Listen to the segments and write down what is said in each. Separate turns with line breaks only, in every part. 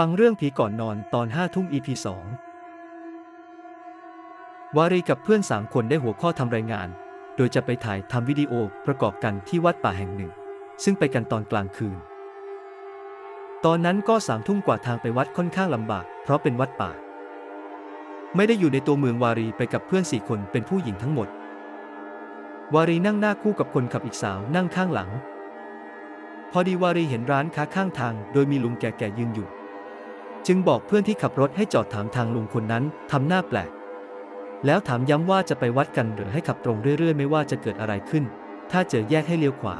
ฟังเรื่องผีก่อนนอนตอนห้าทุ่ม EP สองวารีกับเพื่อนสามคนได้หัวข้อทำรายงาน โดยจะไปถ่ายทำวิดีโอประกอบกันที่วัดป่าแห่งหนึ่ง ซึ่งไปกันตอนกลางคืน ตอนนั้นก็สามทุ่มกว่าทางไปวัดค่อนข้างลำบาก เพราะเป็นวัดป่า ไม่ได้อยู่ในตัวเมืองวารีไปกับเพื่อนสี่คนเป็นผู้หญิงทั้งหมด วารีนั่งหน้าคู่กับคนขับอีกสาวนั่งข้างหลัง พอดีวารีเห็นร้านค้าข้างทาง โดยมีลุงแก่ๆยืนอยู่ จึงบอกเพื่อนที่ขับรถให้จอดถามทางลุงคนนั้นทำหน้าแปลก แล้วถามย้ำว่าจะไปวัดกันหรือให้ขับตรงเรื่อยๆ ไม่ว่าจะเกิดอะไรขึ้น ถ้าเจอแยกให้เลี้ยวขวา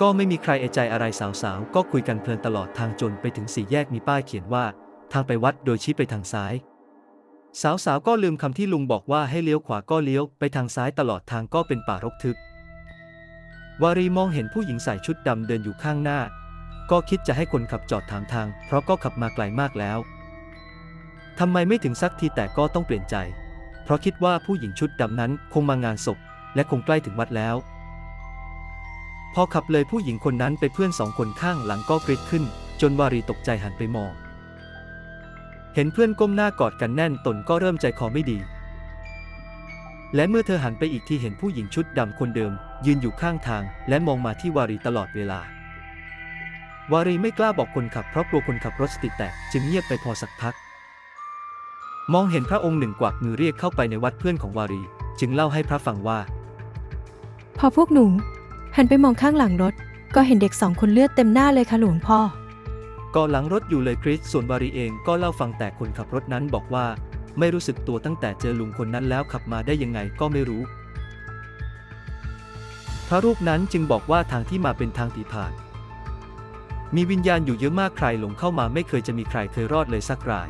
ก็ไม่มีใครเอะใจอะไรสาวๆ ก็คุยกันเพลินตลอดทางจนไปถึงสี่แยกมีป้ายเขียนว่า ทางไปวัดโดยชี้ไปทางซ้าย สาวๆ ก็ลืมคำที่ลุงบอกว่าให้เลี้ยวขวาก็เลี้ยวไปทางซ้ายตลอดทางก็เป็นป่ารกทึบวารีมองเห็นผู้หญิงใส่ชุดดำเดินอยู่ข้างหน้า ก็คิดจะให้คนขับจอดถามทาง เพราะก็ขับมาไกลมากแล้วทำไมไม่ถึงสักทีแต่ก็ต้องเปลี่ยนใจ เพราะคิดว่าผู้หญิงชุดดำนั้นคงมางานศพ และคงใกล้ถึงวัดแล้ว พอขับเลยผู้หญิงคนนั้นไปเพื่อนสองคนข้างหลังก็กรีดขึ้น จนวารีตกใจหันไปมอง เห็นเพื่อนก้มหน้ากอดกันแน่นตนก็เริ่มใจคอไม่ดี และเมื่อเธอหันไปอีกทีเห็นผู้หญิงชุดดำคนเดิม ยืนอยู่ข้างทาง และมองมาที่วารีตลอดเวลา วารีไม่กล้าบอกคนขับเพราะกลัวคนขับรถสติแตกจึงเงียบไปพอสักพัก มองเห็นพระองค์หนึ่งกวักมือเรียกเข้าไปในวัดเพื่อนของวารี จึงเล่าให้พระฟังว่า
พอพวกหนูหันไปมองข้างหลังรถ ก็เห็นเด็กสองคนเลือดเต็มหน้าเลยค่ะหลวงพ่อ
ก็หลังรถอยู่เลยคริสส่วนวารีเองก็เล่าฟังแต่คนขับรถนั้นบอกว่า ไม่รู้สึกตัวตั้งแต่เจอลุงคนนั้นแล้วขับมาได้ยังไงก็ไม่รู้ พระรูปนั้นจึงบอกว่าทางที่มาเป็นทางผีผ่าน มีวิญญาณอยู่เยอะมากใครหลงเข้ามาไม่เคยจะมีใครเคยรอดเลยสักราย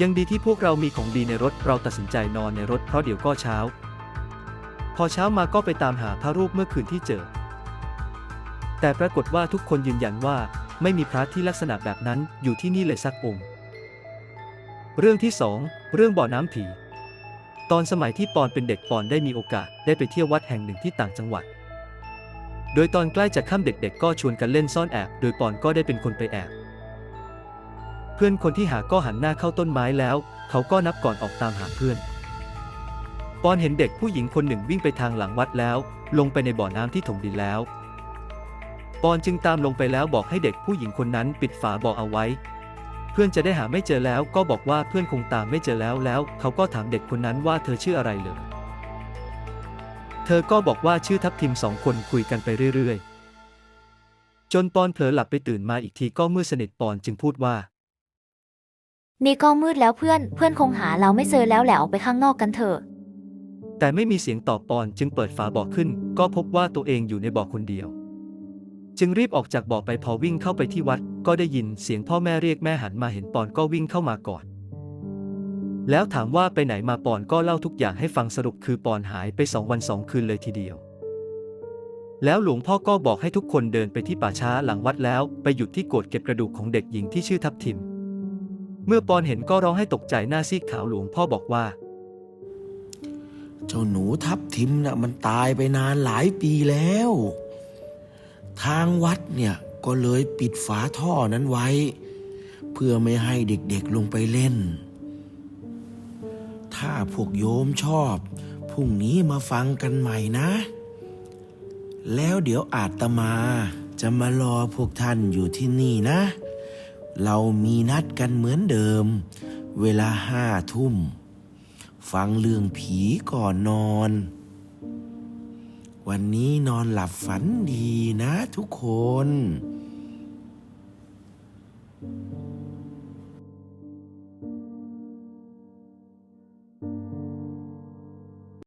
ยังดีที่พวกเรามีของดีในรถเราตัดสินใจนอนในรถเพราะเดี๋ยวก็เช้า พอเช้ามาก็ไปตามหาพระรูปเมื่อคืนที่เจอ แต่ปรากฏว่าทุกคนยืนยันว่าไม่มีพระที่ลักษณะแบบนั้นอยู่ที่นี่เลยสักองค์ เรื่องที่สองเรื่องบ่อน้ำผี ตอนสมัยที่ปอนเป็นเด็กปอนได้มีโอกาสได้ไปเที่ยววัดแห่งหนึ่งที่ต่างจังหวัด โดยตอนใกล้จะค่ำเด็กๆ ก็ชวนกันเล่นซ่อนแอบ โดยปอนก็ได้เป็นคนไปแอบ เพื่อนคนที่หาก็หันหน้าเข้าต้นไม้แล้ว เขาก็นับก่อนออกตามหาเพื่อน ปอนเห็นเด็กผู้หญิงคนหนึ่งวิ่งไปทางหลังวัดแล้ว ลงไปในบ่อน้ำที่ถมดินแล้ว ปอนจึงตามลงไปแล้วบอกให้เด็กผู้หญิงคนนั้นปิดฝาบ่อเอาไว้ เพื่อนจะได้หาไม่เจอแล้วก็บอกว่าเพื่อนคงตามไม่เจอแล้วแล้ว เขาก็ถามเด็กคนนั้นว่าเธอชื่ออะไรเลย เธอก็บอกว่าชื่อทับทิมสองคนคุยกันไปเรื่อยๆ จนปอนเผลอหลับไปตื่นมาอีกทีก็มืดสนิทปอนจึงพูดว่า
นี่ก็มืดแล้วเพื่อน เพื่อนคงหาเราไม่เจอแล้วแหละออกไปข้างนอกกันเถอะ
แต่ไม่มีเสียงตอบปอนจึงเปิดฝาบ่อขึ้น ก็พบว่าตัวเองอยู่ในบ่อคนเดียว จึงรีบออกจากบ่อไปพอวิ่งเข้าไปที่วัด ก็ได้ยินเสียงพ่อแม่เรียกแม่หันมาเห็นปอนก็วิ่งเข้ามาก่อน แล้วถามว่าไปไหนมาปอนก็เล่าทุกอย่างให้ฟังสรุปคือปอนหายไปสองวันสองคืนเลยทีเดียว แล้วหลวงพ่อก็บอกให้ทุกคนเดินไปที่ป่าช้าหลังวัดแล้ว ไปหยุดที่โกดเก็บกระดูกของเด็กหญิงที่ชื่อทับทิม เมื่อปอนเห็นก็ร้องให้ตกใจหน้าซีดขาวหลวงพ่อบอกว่า
เจ้าหนูทับทิมน่ะมันตายไปนานหลายปีแล้ว ทางวัดเนี่ยก็เลยปิดฝาท่อนั้นไว้ เพื่อไม่ให้เด็กๆลงไปเล่น พวกโยมชอบ พรุ่งนี้มาฟังกันใหม่นะ แล้วเดี๋ยวอาตมาจะมารอพวกท่านอยู่ที่นี่นะ เรามีนัดกันเหมือนเดิม เวลาห้าทุ่ม ฟังเรื่องผีก่อนนอน วันนี้นอนหลับฝันดีนะทุกคน